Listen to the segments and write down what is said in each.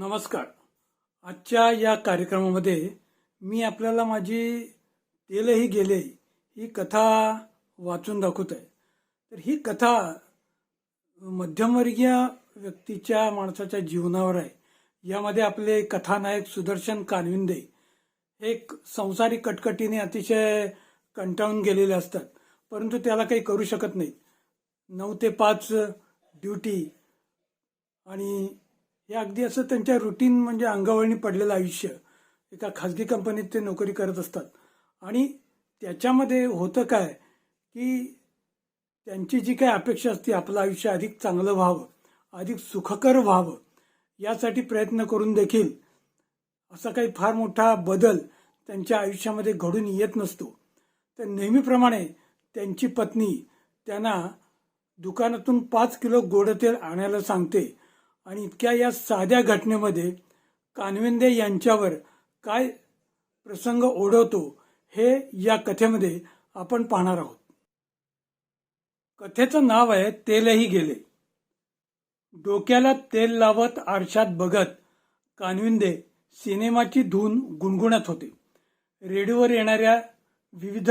नमस्कार. आजच्या या कार्यक्रमामध्ये मी आपल्याला माझी तेलही गेले ही कथा वाचून दाखवत आहे. तर ही कथा मध्यमवर्गीय व्यक्तीच्या माणसाच्या जीवनावर आहे. यामध्ये आपले कथानायक सुदर्शन कानविंदे हे एक संसारिक कटकटीने अतिशय कंटाळून गेलेले असतात परंतु त्याला काही करू शकत नाहीत. नऊ ते पाच ड्युटी आणि हे अगदी असं त्यांच्या रुटीन म्हणजे अंगावळणी पडलेलं आयुष्य. एका खाजगी कंपनीत ते नोकरी करत असतात. आणि त्याच्यामध्ये होतं काय की त्यांची जी काही अपेक्षा असते आपलं आयुष्य अधिक चांगलं व्हावं अधिक सुखकर व्हावं यासाठी प्रयत्न करून देखील असा काही फार मोठा बदल त्यांच्या आयुष्यामध्ये घडून येत नसतो. तर नेहमीप्रमाणे त्यांची पत्नी त्यांना दुकानातून पाच किलो गोड तेल आणायला सांगते. आणि इतक्या या साध्या घटनेमध्ये कानविंदे यांच्यावर काय प्रसंग ओढवतो हे या कथेमध्ये आपण पाहणार आहोत. कथेचं नाव आहे तेलही गेले. डोक्याला तेल लावत आरशात बघत कानविंदे सिनेमाची धून गुणगुणत होते. रेडिओवर येणाऱ्या विविध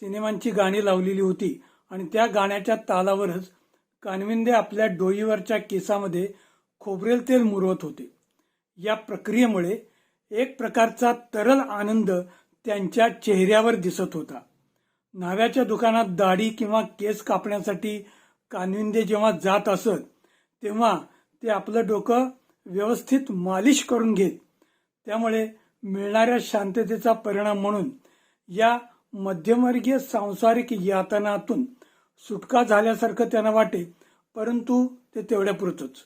सिनेमांची गाणी लावलेली होती आणि त्या गाण्याच्या तालावरच कानविंदे आपल्या डोईवरच्या केसामध्ये खोबरेल तेल मुरवत होते. या प्रक्रियेमुळे एक प्रकारचा तरल आनंद त्यांच्या चेहऱ्यावर दिसत होता. न्हाव्याच्या दुकानात दाढी किंवा केस कापण्यासाठी कानविंदे जेव्हा जात असत तेव्हा ते आपलं डोकं व्यवस्थित मालिश करून घेत. त्यामुळे मिळणाऱ्या शांततेचा परिणाम म्हणून या मध्यमवर्गीय सांसारिक यातनातून सुटका झाल्यासारखं त्यांना वाटे परंतु ते तेवढ्यापुरतच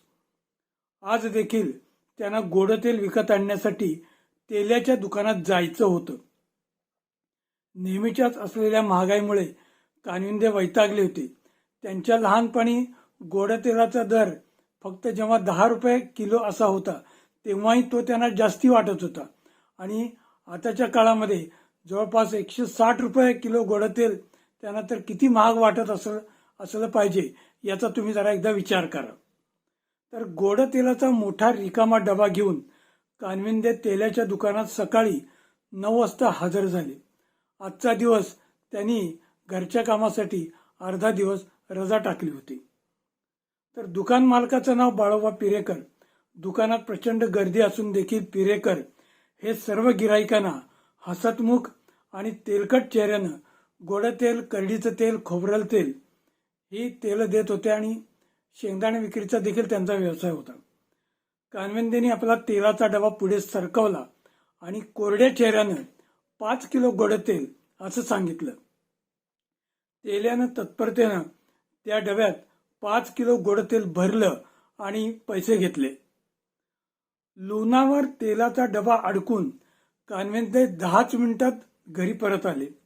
आज देखील त्यांना गोड तेल विकत आणण्यासाठी तेलाच्या दुकानात जायचं होतं. नेहमीच्याच असलेल्या महागाईमुळे कानविंदे वैतागले होते. त्यांच्या लहानपणी गोड तेलाचा दर फक्त जेव्हा दहा रुपये किलो असा होता तेव्हाही तो त्यांना जास्ती वाटत होता. आणि आताच्या काळामध्ये जवळपास एकशे साठ रुपये किलो गोड तेल त्यांना तर किती महाग वाटत असलं असलं पाहिजे याचा तुम्ही जरा एकदा विचार करा. तर गोड तेलाचा मोठा रिकामा डबा घेऊन कानविंदे तेलाच्या दुकानात सकाळी नऊ वाजता हजर झाले. आजचा दिवस त्यांनी घरच्या कामासाठी अर्धा दिवस रजा टाकली होती. तर दुकान मालकाचं नाव बाळोबा पिरेकर. दुकानात प्रचंड गर्दी असून देखील पिरेकर हे सर्व गिराईकांना हसतमुख आणि तेलकट चेहऱ्यानं गोड तेल करडीचं तेल खोबरेल तेल ही तेलं देत होते आणि शेंगदाणे विक्रीचा देखील त्यांचा व्यवसाय होता. कानवेंदेनी आपला तेलाचा डबा पुढे सरकवला आणि कोरड्या चेहऱ्यानं पाच किलो गोड तेल असं सांगितलं. तेल्यानं तत्परतेनं त्या डब्यात पाच किलो गोड तेल भरलं आणि पैसे घेतले. लोणावर तेलाचा डबा अडकून कानवेंदे दहाच मिनिटात घरी परत आले.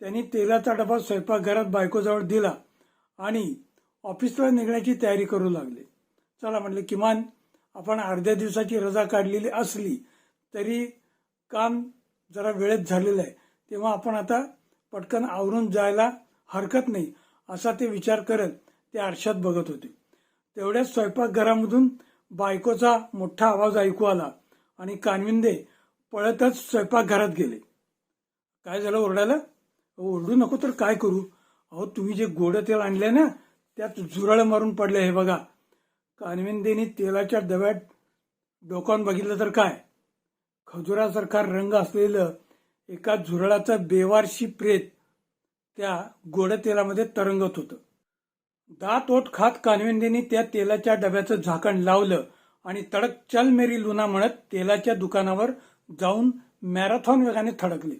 त्यांनी तेलाचा डबा स्वयंपाकघरात बायकोजवळ दिला आणि ऑफिसला निघण्याची तयारी करू लागले. चला म्हटलं किमान आपण अर्ध्या दिवसाची रजा काढलेली असली तरी काम जरा वेळेत झालेलं आहे. तेव्हा आपण आता पटकन आवरून जायला हरकत नाही असा ते विचार करत ते आरशात बघत होते. तेवढ्याच स्वयंपाकघरामधून बायकोचा मोठा आवाज ऐकू आला आणि कानविंदे पळतच स्वयंपाकघरात गेले. काय झालं ओरडायला? ओरडू नको तर काय करू? अहो तुम्ही जे गोडं तेल आणले ना त्यात झुरळ मारून पडले हे बघा. कानविंदेनी तेलाच्या डब्यात डोकावून बघितलं तर काय? खजुरासारखा रंग असलेलं एका झुरळाचं बेवारशी प्रेत त्या गोड तेलामध्ये तरंगत होतं. दात ओठ खात कानविंदेने त्या तेलाच्या डब्याचं झाकण लावलं आणि तडक चल मेरी लुना म्हणत तेलाच्या दुकानावर जाऊन मॅरेथॉन वेगाने थडकले.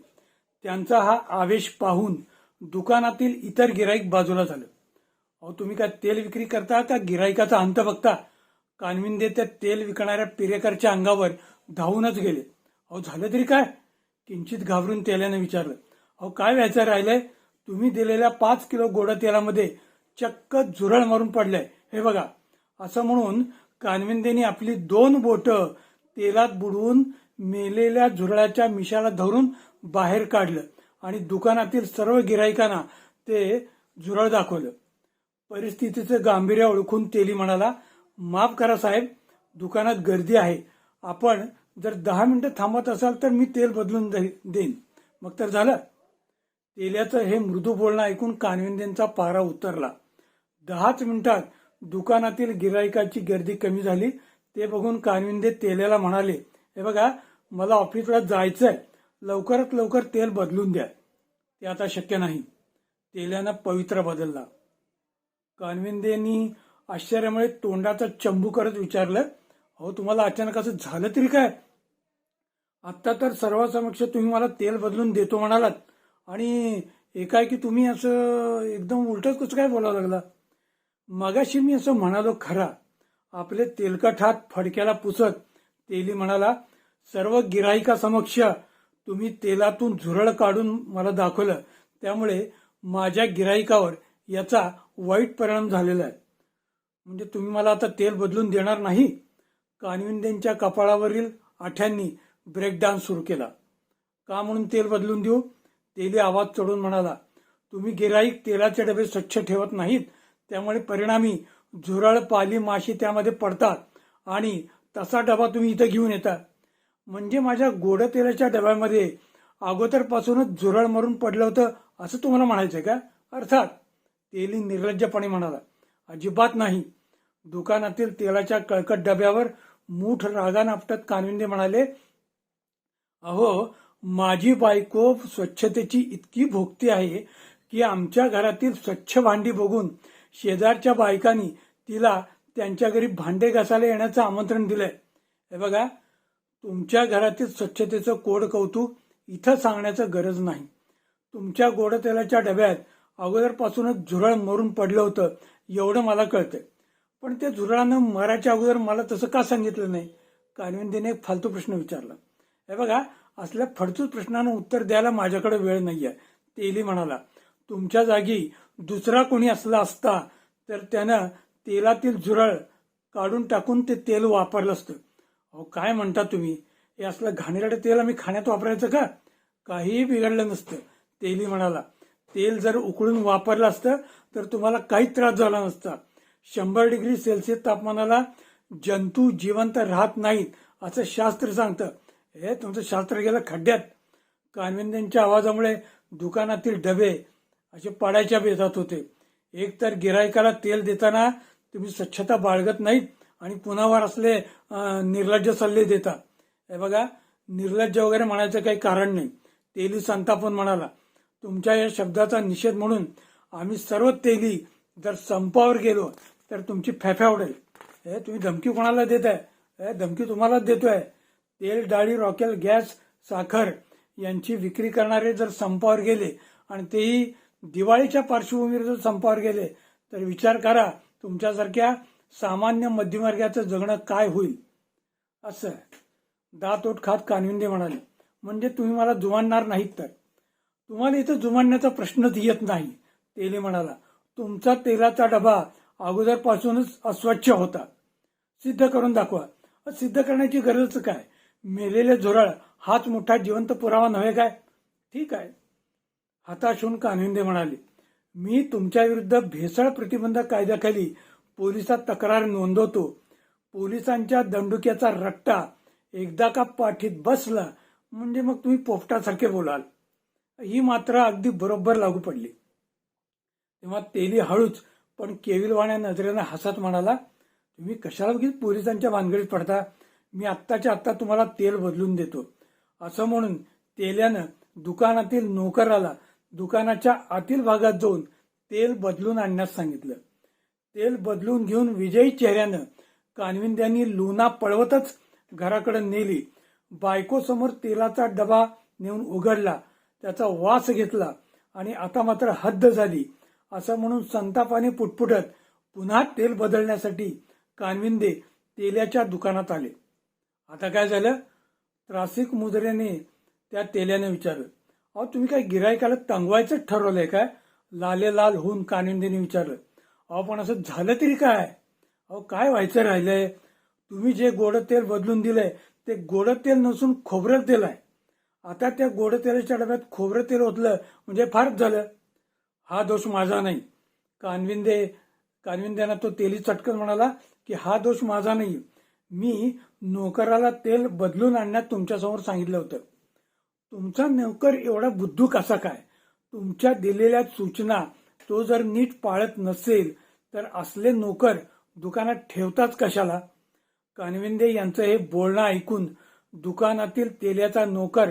त्यांचा हा आवेश पाहून दुकानातील इतर गिराईक बाजूला झालं. अहो तुम्ही काय तेल विक्री करता का गिराईकाचा अंत बघता? कानविंदे त्या तेल विकणाऱ्या पिरेकरच्या अंगावर धावूनच गेले. अहो झालं तरी काय? किंचित घाबरून तेल्याने विचारलं. अहो काय व्हायचं राहिलंय? तुम्ही दिलेल्या पाच किलो गोड तेलामध्ये चक्क झुरळ मारून पडलंय. हे बघा. असं म्हणून कानविंदेनी आपली दोन बोटं तेलात बुडवून मेलेल्या झुरळाच्या मिशाला धरून बाहेर काढलं आणि दुकानातील सर्व गिराईकांना ते झुरळ दाखवलं. परिस्थितीचं गांभीर्य ओळखून तेली म्हणाला माफ करा साहेब दुकानात गर्दी आहे. आपण जर दहा मिनिटं थांबत असाल तर मी तेल बदलून देईन. मग तर झालं. तेल्याचं हे मृदू बोलणं ऐकून कानविंदेंचा पारा उतरला. दहाच मिनिटात दुकानातील गिराईकाची गर्दी कमी झाली. ते बघून कानविंदे तेल्याला म्हणाले हे बघा मला ऑफिसला जायचं आहे लवकरात लवकर तेल बदलून द्या. ते आता शक्य नाही. तेल्यानं पवित्र बदलला. कानविंदेनी आश्चर्यामुळे तोंडाचा चंबू करत विचारलं अहो तुम्हाला अचानक असं झालं तरी काय? आत्ता तर सर्वांसमक्ष तुम्ही मला तेल बदलून देतो म्हणालात. आणि एकाएकी तुम्ही असं एकदम उलटच कसं काय बोलावं लागला? मगाशी मी असं म्हणालो खरा. आपले तेलकट हात फडक्याला पुसत तेली म्हणाला सर्व गिराहिकासमक्ष तुम्ही तेलातून झुरळ काढून मला दाखवलं. त्यामुळे माझ्या गिराहिकावर याचा वाईट परिणाम झालेला आहे. म्हणजे तुम्ही मला आता तेल बदलून देणार नाही? कानविंदेंच्या कपाळावरील आठ्यांनी ब्रेक डान्स सुरू केला. का म्हणून तेल बदलून देऊ? तेली आवाज चढून म्हणाला तुम्ही गिराईक तेलाचे डबे स्वच्छ ठेवत नाहीत. त्यामुळे परिणामी झुरळ पाली माशी त्यामध्ये पडतात आणि तसा डबा तुम्ही इथं घेऊन येता. म्हणजे माझ्या गोड तेलाच्या डब्यामध्ये अगोदरपासूनच झुरळ मरून पडलं होतं असं तुम्हाला म्हणायचंय का? अर्थात तेली निर्लज्जपणे म्हणाला अजिबात नाही. दुकानातील तेलाच्या कळकट डब्यावर मूठ रागान आपटत कानविंदे म्हणाले अहो माझी बायको स्वच्छतेची इतकी भोगती आहे की आमच्या घरातील स्वच्छ भांडी बघून शेजारच्या बायकांनी तिला त्यांच्या घरी भांडे घासायला येण्याचं आमंत्रण दिलंय. हे बघा तुमच्या घरातील स्वच्छतेचं कोड कौतुक इथं सांगण्याचं गरज नाही. तुमच्या गोडतेलाच्या डब्यात अगोदरपासूनच झुरळ मरून पडलं होतं एवढं मला कळतंय. पण त्या झुरळानं मराच्या अगोदर मला तसं का सांगितलं नाही? कानविंदीने एक फालतू प्रश्न विचारला. हे बघा असल्या फडतूस प्रश्नानं उत्तर द्यायला माझ्याकडे वेळ नाहीये तेली म्हणाला. तुमच्या जागी दुसरा कोणी असला असता तर त्यानं तेलातील झुरळ काढून टाकून ते तेल वापरलं असतं. अहो काय म्हणता तुम्ही? हे असलं घाणेरडं तेल आम्ही खाण्यात वापरायचं का? काहीही बिघडलं नसतं तेली म्हणाला. तेल जर उकळून वापरलं असतं तर तुम्हाला काहीच त्रास झाला नसता. शंभर डिग्री सेल्सिअस तापमानाला जंतू जिवंत राहत नाहीत असं शास्त्र सांगतं. हे तुमचं शास्त्र गेलं खड्ड्यात. कानविंदेंच्या आवाजामुळे दुकानातील डबे असे पडायच्या बेतात होते. एक तर गिरायकाला तेल देताना तुम्ही स्वच्छता बाळगत नाहीत आणि पुन्हावर असले निर्लज्ज सल्ले देता हे बघा निर्लज्ज वगैरे म्हणायचं काही कारण नाही. तेली संतापन म्हणाला तुमच्या या शब्दाचा निषेध म्हणून आम्ही सर्व तेली जर संपावर गेलो तर तुमची फॅफ्या उडेल. हे तुम्ही धमकी कोणाला देत आहे हे धमकी तुम्हालाच देतोय. तेल डाळी रॉकेल गॅस साखर यांची विक्री करणारे जर संपावर गेले आणि तेही दिवाळीच्या पार्श्वभूमीवर जर संपावर गेले तर विचार करा तुमच्यासारख्या सामान्य मध्यमवर्गाचं जगणं काय होईल? असं दातोट दात ओठ खात कानविंदे म्हणाले. म्हणजे तुम्ही मला जुमानणार नाहीत तर? तुम्हाला इथं जुमानण्याचा प्रश्नच येत नाही तेली म्हणाला. तुमचा तेलाचा डबा अगोदरपासूनच अस्वच्छ होता. सिद्ध करून दाखवा. सिद्ध करण्याची गरज काय? मेलेले झुरळ हाच मोठा जिवंत पुरावा नव्हे काय? ठीक आहे. हाताश होऊन कानविंदे म्हणाले. मी तुमच्या विरुद्ध भेसळ प्रतिबंधक कायद्याखाली पोलिसात तक्रार नोंदवतो. पोलिसांच्या दंडुक्याचा रट्टा एकदा का पाठीत बसला म्हणजे मग तुम्ही पोपटासारखे बोलाल. ही मात्र अगदी बरोबर लागू पडली. तेव्हा तेली हळूच पण केविलवाण्या नजरेनं हसत म्हणाला तुम्ही कशाला बघित पोलिसांच्या भानगडीत पडता? मी आत्ताच्या आत्ता तुम्हाला तेल बदलून देतो. असं म्हणून तेल्यानं दुकानातील नोकराला दुकानाच्या आतील भागात जाऊन तेल बदलून आणण्यास सांगितलं. तेल बदलून घेऊन विजयी चेहऱ्यानं कानविंद्यांनी लुना पळवतच घराकडे नेली. बायकोसमोर तेलाचा डबा नेऊन उघडला. त्याचा वास घेतला आणि आता मात्र हद्द झाली. असं म्हणून संतापाने पुटपुटत पुन्हा तेल बदलण्यासाठी कानविंदे तेल्याच्या दुकानात आले. आता काय झालं? त्रासिक मुद्रेने त्या तेल्याने विचारलं. अहो तुम्ही काय गिरायकाला तंगवायचं ठरवलंय काय? लाले लाल होऊन कानिंदेने विचारलं. अहो पण असं झालं तरी काय? अहो काय व्हायचं राहिलंय? तुम्ही जे गोड तेल बदलून दिलंय ते गोड तेल नसून खोबरं तेल आहे. आता त्या गोड तेलाच्या डब्यात खोबरं तेल ओतलं म्हणजे फारच झालं. हा दोष माझा नाही. कानविंदे कानविंद्यांना तो तेली चटकन म्हणाला की हा दोष माझा नाही. मी नोकराला तेल बदलून आणण्यात तुमच्यासमोर सांगितलं होतं. तुमचा नोकर एवढा बुद्धू कसा काय? तुमच्या दिलेल्या सूचना तो जर नीट पाळत नसेल तर असले नोकर दुकानात ठेवताच कशाला? कानविंदे यांचं हे बोलणं ऐकून दुकानातील तेल्याचा नोकर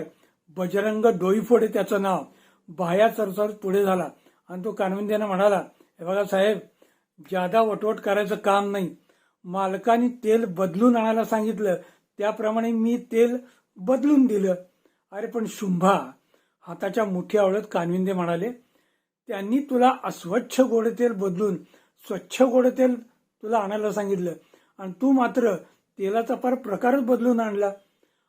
बजरंग डोईफोडे त्याचं नाव बाया सरसर पुढे झाला. आणि तो कानविंदेनं म्हणाला हे बघा साहेब जादा वटवट करायचं काम नाही. मालकाने तेल बदलून आणायला सांगितलं. त्याप्रमाणे मी तेल बदलून दिलं. अरे पण शुंभा हाताच्या मुठी आवळत कानविंदे म्हणाले त्यांनी तुला अस्वच्छ गोडतेल बदलून स्वच्छ गोडतेल तुला आणायला सांगितलं. आणि तू मात्र तेलाचा फार प्रकारच बदलून आणला.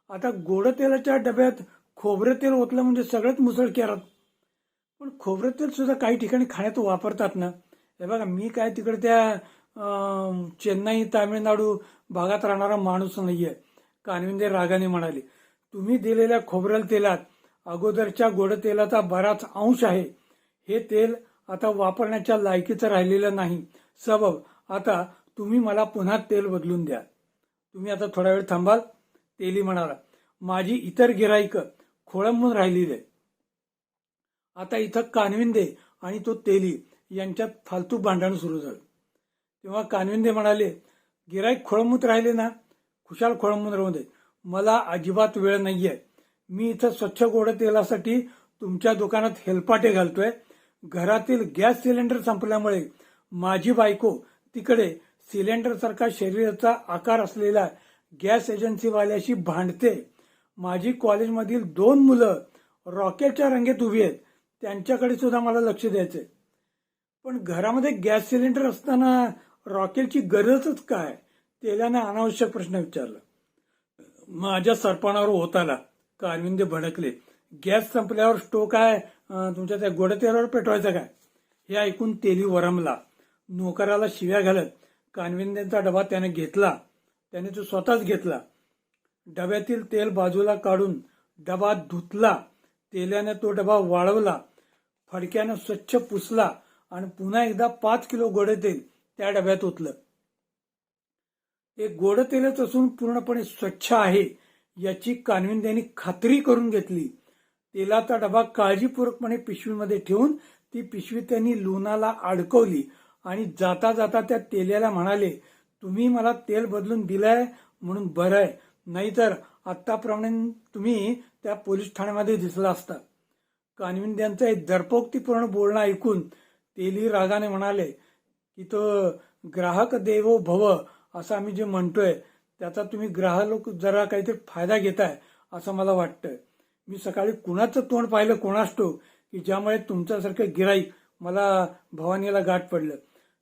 आता गोड तेलाच्या डब्यात खोबरं तेल ओतलं म्हणजे सगळ्यात मुसळ केरात. पण खोबरं तेल सुद्धा काही ठिकाणी खाण्यात वापरतात ना. हे बघा मी काय तिकडे त्या चेन्नई तामिळनाडू भागात राहणारा माणूस नाहीये. कानविंदे रागाने म्हणाले तुम्ही दिलेल्या खोबरेल तेलात अगोदरच्या गोड तेलाचा बराच अंश आहे. हे तेल आता वापरण्याच्या लायकीचं राहिलेलं नाही. सबब आता तुम्ही मला पुन्हा तेल बदलून द्या. तुम्ही आता थोडा वेळ थांबाल. तेली म्हणाला माझी इतर गिराईक खोळंबून राहिलेली आहे. आता इथं कानविंदे आणि तो तेली यांच्यात फालतू भांडण सुरू झालं. तेव्हा कानविंदे म्हणाले गिराईक खोळंबूत राहिले ना? खुशाल खोळंबून राहू दे. मला अजिबात वेळ नाहीये. मी इथं स्वच्छ गोड तेलासाठी तुमच्या दुकानात हेलपाटे घालतोय. घरातील गॅस सिलेंडर संपल्यामुळे माझी बायको तिकडे सिलेंडर सारखा शरीराचा आकार असलेल्या गॅस एजन्सीवाल्याशी भांडते. माझी कॉलेजमधील दोन मुलं रॉकेटच्या रंगेत उभी आहेत. त्यांच्याकडे सुद्धा मला लक्ष द्यायचंय. पण घरामध्ये गॅस सिलेंडर असताना रॉकेटची गरजच काय? तेल्याने अनावश्यक प्रश्न विचारला. माझ्या सरपणावर होताला कारविंदे भडकले. गॅस संपल्यावर स्टोव काय तुमच्या त्या गोडतेरावर पेटवायचं काय? हे ऐकून तेली वरमला. नोकराला शिव्या घालत कानविंदेचा डबा त्याने घेतला. त्याने तो स्वतःच घेतला. डब्यातील तेल बाजूला काढून डबा धुतला. तेल्याने तो डबा वाळवला. फडक्यानं स्वच्छ पुसला आणि पुन्हा एकदा पाच किलो गोडे तेल त्या डब्यात ओतलं. ते गोड तेलच असून पूर्णपणे स्वच्छ आहे याची कानविंद्यांनी खात्री करून घेतली. तेलाचा डबा काळजीपूर्वकपणे पिशवीमध्ये ठेवून ती पिशवी त्यांनी लुणाला अडकवली आणि जाता जाता त्या तेल्याला म्हणाले तुम्ही मला तेल बदलून दिलंय म्हणून बरं आहे नाहीतर आत्ताप्रमाणे तुम्ही त्या पोलीस ठाण्यामध्ये दिसला असता. कानविंद्यांचं एक दर्पोक्तीपूर्ण बोलणं ऐकून तेली रागाने म्हणाले की तो ग्राहक देवो भव असं आम्ही जे म्हणतोय त्याचा तुम्ही ग्राहक जरा काहीतरी फायदा घेताय असं मला वाटतंय. मी सकाळी कुणाचं तोंड पाहिलं कोणाष्टो की ज्यामुळे तुमच्यासारखं गिराईक मला भवानीला गाठ पडलं.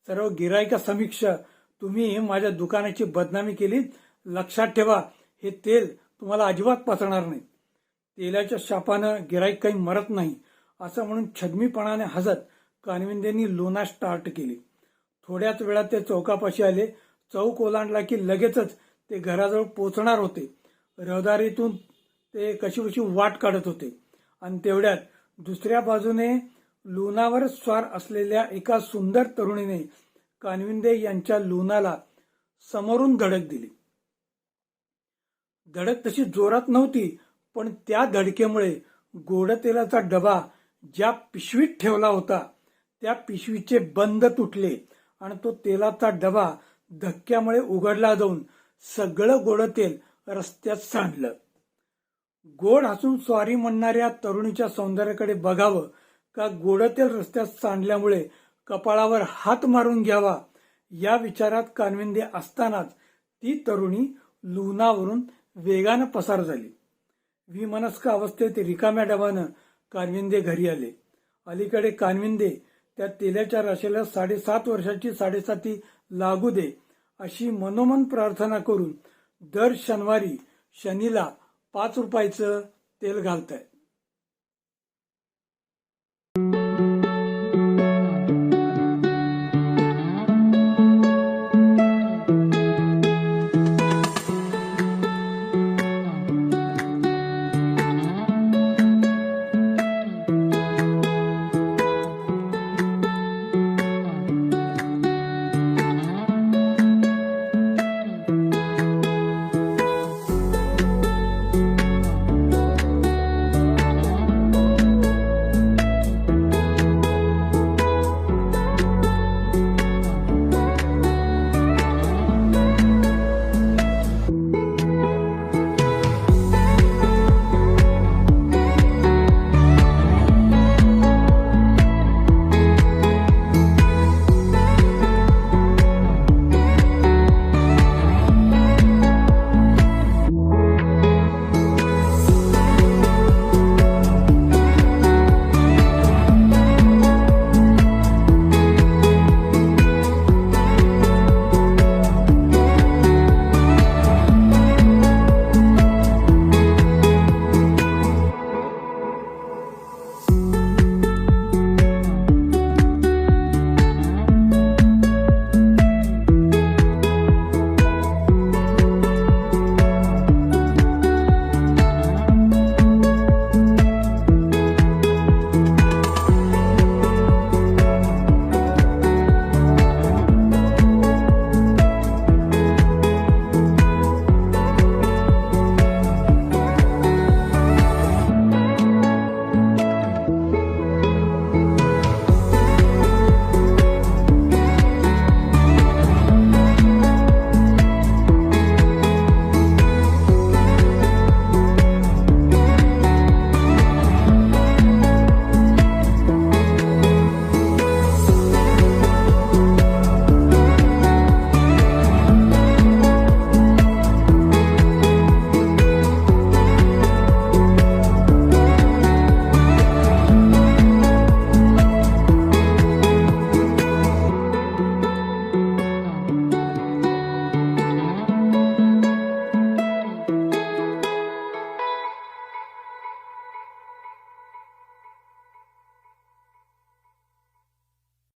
सर्व गिराईका समीक्षा तुम्ही माझ्या दुकानाची बदनामी केली लक्षात ठेवा हे तेल तुम्हाला अजिबात पचणार नाही. तेलाच्या शापानं गिराईक काही मरत नाही असं म्हणून छदमीपणाने हसत कानविंदेंनी लोना स्टार्ट केली. थोड्याच वेळात ते चौकापाशी आले. चौक ओलांडला की लगेचच ते घराजवळ पोचणार होते. रहदारीतून ते कशी वाट काढत होते. आणि तेवढ्यात दुसऱ्या बाजूने लोणावर स्वार असलेल्या एका सुंदर तरुणीने कानविंदे यांच्या लोणाला समोरून धडक दिली. धडक तशी जोरात नव्हती पण त्या धडकेमुळे गोडतेलाचा डबा ज्या पिशवीत ठेवला होता त्या पिशवीचे बंद तुटले आणि तो तेलाचा डबा धक्क्यामुळे उघडला जाऊन सगळं गोडतेल रस्त्यात सांडलं. गोड हसून स्वारी म्हणणाऱ्या तरुणीच्या सौंदर्याकडे बघावं का गोडतेल रस्त्यात सांडल्यामुळे कपाळावर हात मारून घ्यावा? या विचारात कानविंदे असतानाच ती तरुणी लुणावरून वेगानं पसार झाली. विमनस्क अवस्थेत रिकाम्या डबानं कानविंदे घरी आले. अलीकडे कानविंदे त्या तेलाच्या राशेला साडेसात वर्षाची साडेसाती लागू दे अशी मनोमन प्रार्थना करून दर शनिवारी शनीला पाच रुपयाचं तेल घालताय.